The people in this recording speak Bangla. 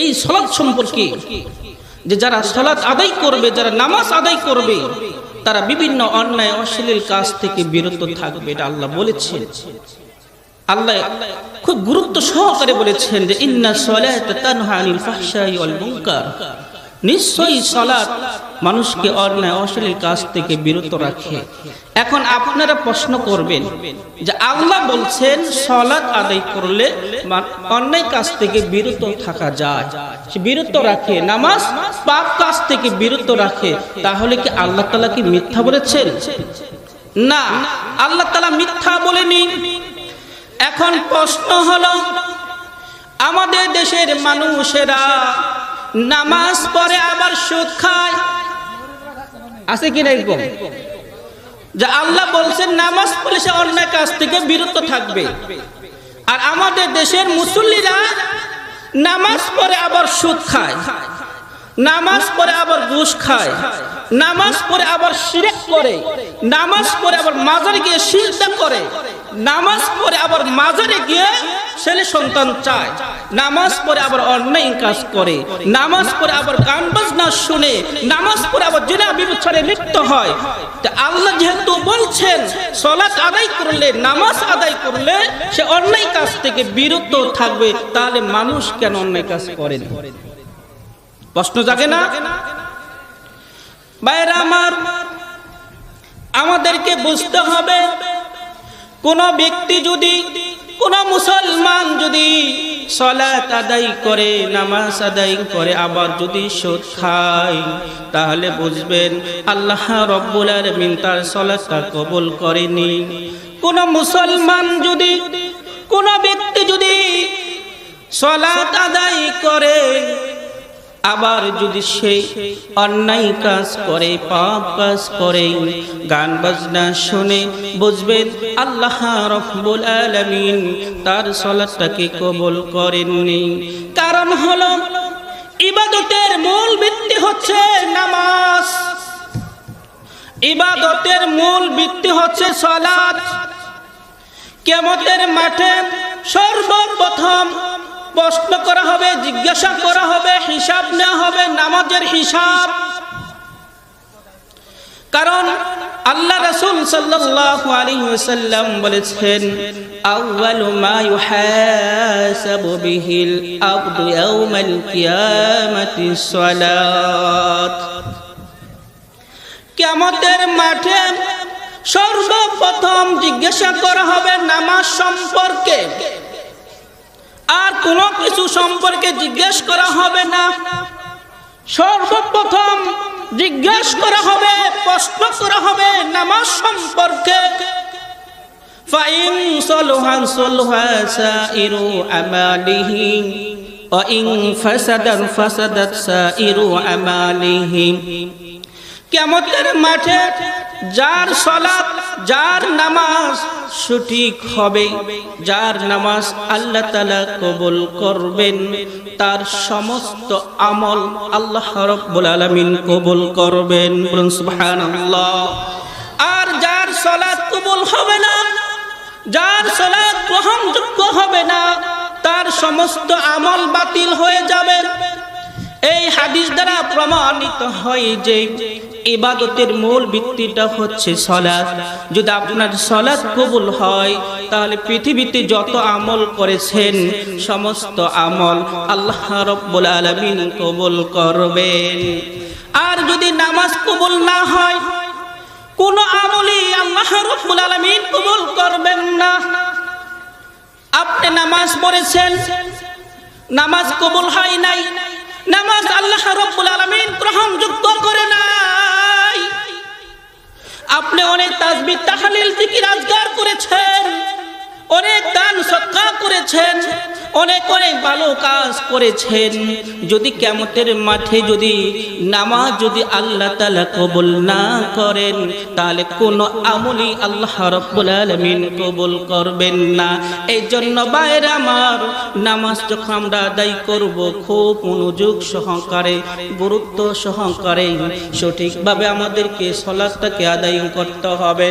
এই সলাদ সম্পর্কে যে যারা সলাদ আদায় করবে, যারা নামাজ আদায় করবে, তারা বিভিন্ন অন্যায়, অশ্লীল কাজ থেকে বিরত থাকবে, এটা আল্লাহ বলেছেন। আল্লাহ খুব গুরুত্ব সহকারে বলেছেন যে, ইন্না সলাত তানহা আনিল ফাহশাই ওয়াল মুনকার। নিশ্চয়ই সলাৎ মানুষকে অন্যায়, অশ্লীল কাজ থেকে বিরত রাখে। এখন আপনারা প্রশ্ন করবেন যে আল্লাহ বলছেন সলাৎ আদায় করলে অন্যায় কাজ থেকে বিরত থাকা যায়। বিরত রাখে। নামাজ পাপ কাজ থেকে বিরত রাখে। তাহলে কি আল্লাহ তালা কি মিথ্যা বলেছেন? না, আল্লাহ তালা মিথ্যা বলেনি। এখন প্রশ্ন হলো, আমাদের দেশের মানুষেরা নামাজ পরে আবার সুদ খায়। আছে কি না এরকম যে আল্লাহ বলছেন, নামাজ পড়লে সে অন্যায় কাজ থেকে বিরত থাকবে। আর আমাদের দেশের মুসল্লিরা নামাজ পড়ে আবার সুদ খায়। নামাজ পরে আবার ঘুষ খায়। নামাজ পড়ে আবার শিরেক করে। নামাজ পড়ে আবার মাজারে গিয়ে সিজদা করে। নামাজ পড়ে আবার মাজারে গিয়ে ছেলে সন্তান চায়। নামাজ পড়ে আবার অন্যায় কাজ করে। নামাজ পড়ে আবার গান বাজনা শুনে। নামাজ পড়ে আবার জেনা বিবেচনে লিপ্ত হয়। আল্লাহ যেহেতু বলছেন, সলাৎ আদায় করলে, নামাজ আদায় করলে সে অন্যায় কাজ থেকে বিরত থাকবে, তাহলে মানুষ কেন অন্যায় কাজ করে প্রশ্ন জাগে না? বাইরা আমার, আমাদেরকে বুঝতে হবে কোন ব্যক্তি যদি, কোন মুসলমান যদি সলাত আদায় করে, নামাজ আদায় করে, আবার যদি সুদ খায়, তাহলে বুঝবেন আল্লাহ রব্বুল আলামিন তার সলাতটা কবুল করেনি। কোন মুসলমান যদি, কোন ব্যক্তি যদি সলাত আদায় করে আবার যদি সে অন্যায় কাজ করে, পাপ কাজ করে, গান বাজনা শুনে বুঝবেন আল্লাহ রব্বুল আলামিন তার সলাতটাকে কবুল করেননি। কারণ হলো, ইবাদতের মূল ভিত্তি হচ্ছে নামাজ। ইবাদতের মূল ভিত্তি হচ্ছে সলাদ কেমতের মাঠে সর্বপ্রথম প্রশ্ন করা হবে, জিজ্ঞাসা করা হবে, হিসাব নেওয়া হবে, নামাজের হিসাব। কারণ আল্লাহ রাসূল সাল্লাল্লাহু আলাইহি বলেছেন কিয়ামতের মাঠে সর্বপ্রথম জিজ্ঞাসা করা হবে, নামাজ সম্পর্কে? আর কোনো কিছু সম্পর্কে জিজ্ঞেস করা হবে না সর্বপ্রথম জিজ্ঞেস করা হবে প্রশ্ন করা হবে নামাজ সম্পর্কে فإن صلها صلها سائر أماله وإن فسد فسدت سائر أماله কেমতের মাঠে যার সলাৎ যার নামাজ সঠিক হবে, যার নামাজ আল্লাহ তালা কবুল করবেন, তার সমস্ত আমল আল্লাহ রব্বুল আলমিন কবুল করবেন। আর যার সলাৎ কবুল হবে না, যার সলাৎ গ্রহণযোগ্য হবে না, তার সমস্ত আমল বাতিল হয়ে যাবে। এই হাদিস দ্বারা প্রমাণিত হয় যে ইবাদতের মূল ভিত্তিটা হচ্ছে সলাৎ। যদি আপনার সলাৎ কবুল হয়, তাহলে পৃথিবীতে যত আমল করেছেন, সমস্ত আমল আল্লাহ রব্বুল আলামিন কবুল করবেন। আর যদি নামাজ কবুল না হয়, কোন আমলই আল্লাহ রব্বুল আলামিন কবুল করবেন না। আপনি নামাজ পড়েছেন, নামাজ কবুল হয় নাই, নামাজ আল্লাহ রব্বুল আলামিন গ্রহণযোগ্য করে আপনি অনেক তাজবি তাহালিল জিকির আজগার করেছেন অনেক দান সৎকা করেছেন। অনেক অনেক ভালো কাজ করেছেন। যদি কেমতের মাঠে যদি নামাজ যদি আল্লাহ তালা কবুল না করেন, তাহলে কোন আমলি আল্লাহ রব্বুল আলমিন কবুল করবেন না। এই জন্য বাইরে আমার, নামাজ যখন আমরা আদায় করব, খুব মনোযোগ সহকারে, গুরুত্ব সহকারে, সঠিকভাবে আমাদেরকে সলাৎটাকে আদায় করতে হবে।